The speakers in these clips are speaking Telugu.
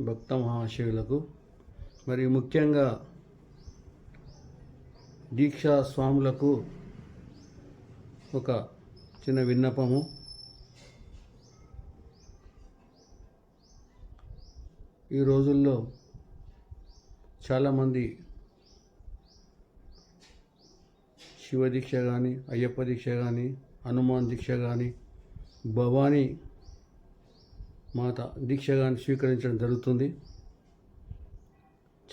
భక్త మహాశివులకు మరి ముఖ్యంగా దీక్షా స్వాములకు ఒక చిన్న విన్నపము. ఈ రోజుల్లో చాలామంది శివ దీక్ష కానీ అయ్యప్ప దీక్ష కానీ హనుమాన్ దీక్ష కానీ భవానీ మాత దీక్షగా స్వీకరించడం జరుగుతుంది.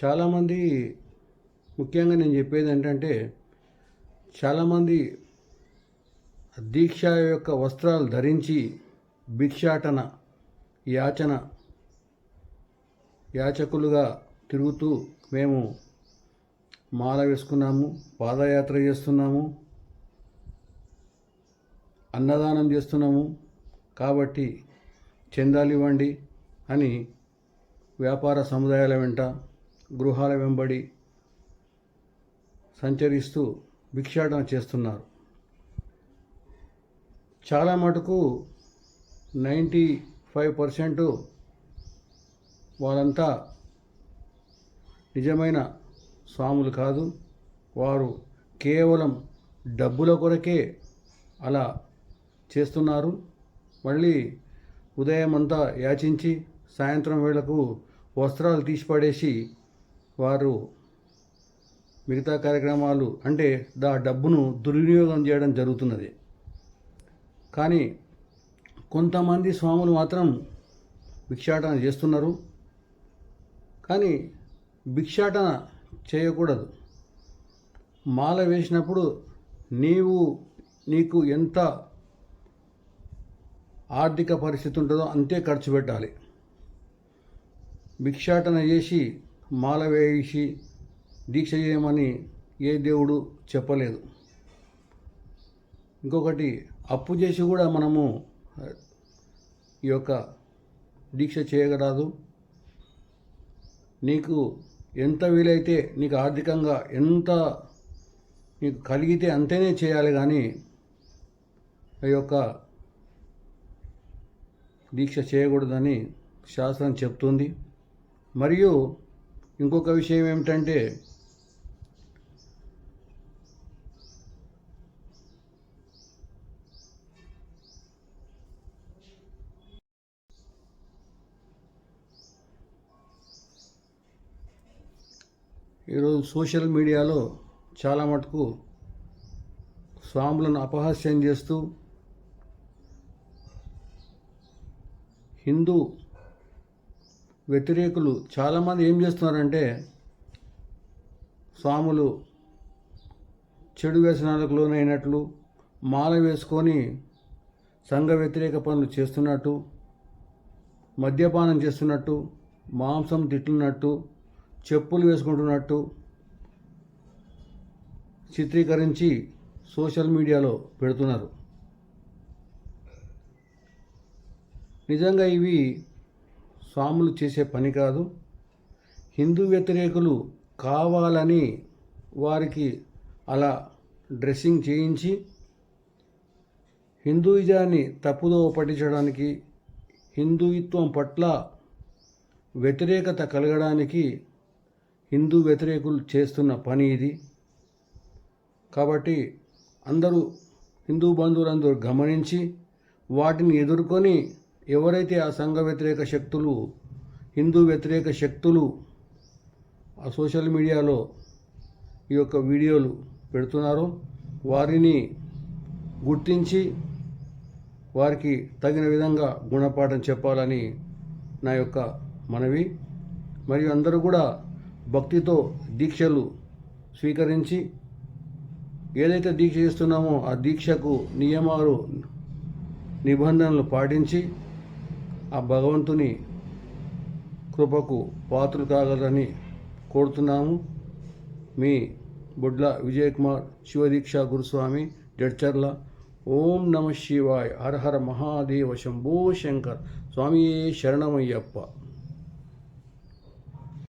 చాలామంది ముఖ్యంగా నేను చెప్పేది ఏంటంటే చాలామంది దీక్ష యొక్క వస్త్రాలు ధరించి భిక్షాటన యాచన యాచకులుగా తిరుగుతూ మేము మాల వేసుకున్నాము పాదయాత్ర చేస్తున్నాము అన్నదానం చేస్తున్నాము. కాబట్టి చందాలు ఇవ్వండి అని వ్యాపార సముదాయాల వెంట గృహాల వెంబడి సంచరిస్తూ భిక్షాటన చేస్తున్నారు. చాలా మటుకు నైంటీ ఫైవ్ పర్సెంట్ వాళ్ళంతా నిజమైన స్వాములు కాదు. వారు కేవలం డబ్బుల కొరకే అలా చేస్తున్నారు. మళ్ళీ ఉదయం అంతా యాచించి సాయంత్రం వేళకు వస్త్రాలు తీసిపడేసి వారు మిగతా కార్యక్రమాలు అంటే దా డబ్బును దుర్వినియోగం చేయడం జరుగుతున్నది. కానీ కొంతమంది స్వాములు మాత్రం భిక్షాటన చేస్తున్నారు. కానీ భిక్షాటన చేయకూడదు. మాల వేసినప్పుడు నీవు నీకు ఎంత ఆర్థిక పరిస్థితి ఉంటుందో అంతే ఖర్చు పెట్టాలి. భిక్షాటన చేసి మాల వేసి దీక్ష చేయమని ఏ దేవుడు చెప్పలేదు. ఇంకొకటి అప్పు చేసి కూడా మనము ఈ యొక్క దీక్ష చేయగలదు. నీకు ఎంత వీలైతే నీకు ఆర్థికంగా ఎంత నీకు కలిగితే అంతేనే చేయాలి కానీ ఈ యొక్క దీక్ష చేయకూడదని శాస్త్రం చెప్తుంది. మరియు ఇంకొక విషయం ఏమిటంటే ఈరోజు సోషల్ మీడియాలో చాలా మటుకు స్వాములను అపహాస్యం చేస్తూ హిందూ వ్యతిరేకులు చాలామంది ఏం చేస్తున్నారంటే స్వాములు చెడు వ్యసనాలకు లోనైనట్లు మాల వేసుకొని సంఘ వ్యతిరేక పనులు చేస్తున్నట్టు మద్యపానం చేస్తున్నట్టు మాంసం తిట్టున్నట్టు చెప్పులు వేసుకుంటున్నట్టు చిత్రీకరించి సోషల్ మీడియాలో పెడుతున్నారు. నిజంగా ఇవి స్వాములు చేసే పని కాదు. హిందూ వ్యతిరేకులు కావాలని వారికి అలా డ్రెస్సింగ్ చేయించి హిందూయిజాన్ని తప్పుదో పట్టించడానికి హిందూయిత్వం పట్ల వ్యతిరేకత కలగడానికి హిందూ వ్యతిరేకులు చేస్తున్న పని ఇది. కాబట్టి అందరూ హిందూ బంధువులందరూ గమనించి వాటిని ఎదుర్కొని ఎవరైతే ఆ సంఘ వ్యతిరేక శక్తులు హిందూ వ్యతిరేక శక్తులు ఆ సోషల్ మీడియాలో ఈ యొక్క వీడియోలు పెడుతున్నారో వారిని గుర్తించి వారికి తగిన విధంగా గుణపాఠం చెప్పాలని నా యొక్క మనవి. మరియు అందరూ కూడా భక్తితో దీక్షలు స్వీకరించి ఏదైతే దీక్ష చేస్తున్నామో ఆ దీక్షకు నియమాలు నిబంధనలు పాటించి ఆ భగవంతుని కృపకు పాత్రలు కాగలరని కోరుతున్నాము. మీ బొడ్ల విజయ్ కుమార్ శివదీక్ష గురుస్వామి జడ్చర్ల ఓం నమ శివాయ్ హర హర మహాదేవ శంభో శంకర్ స్వామి శరణమయ్యప్ప.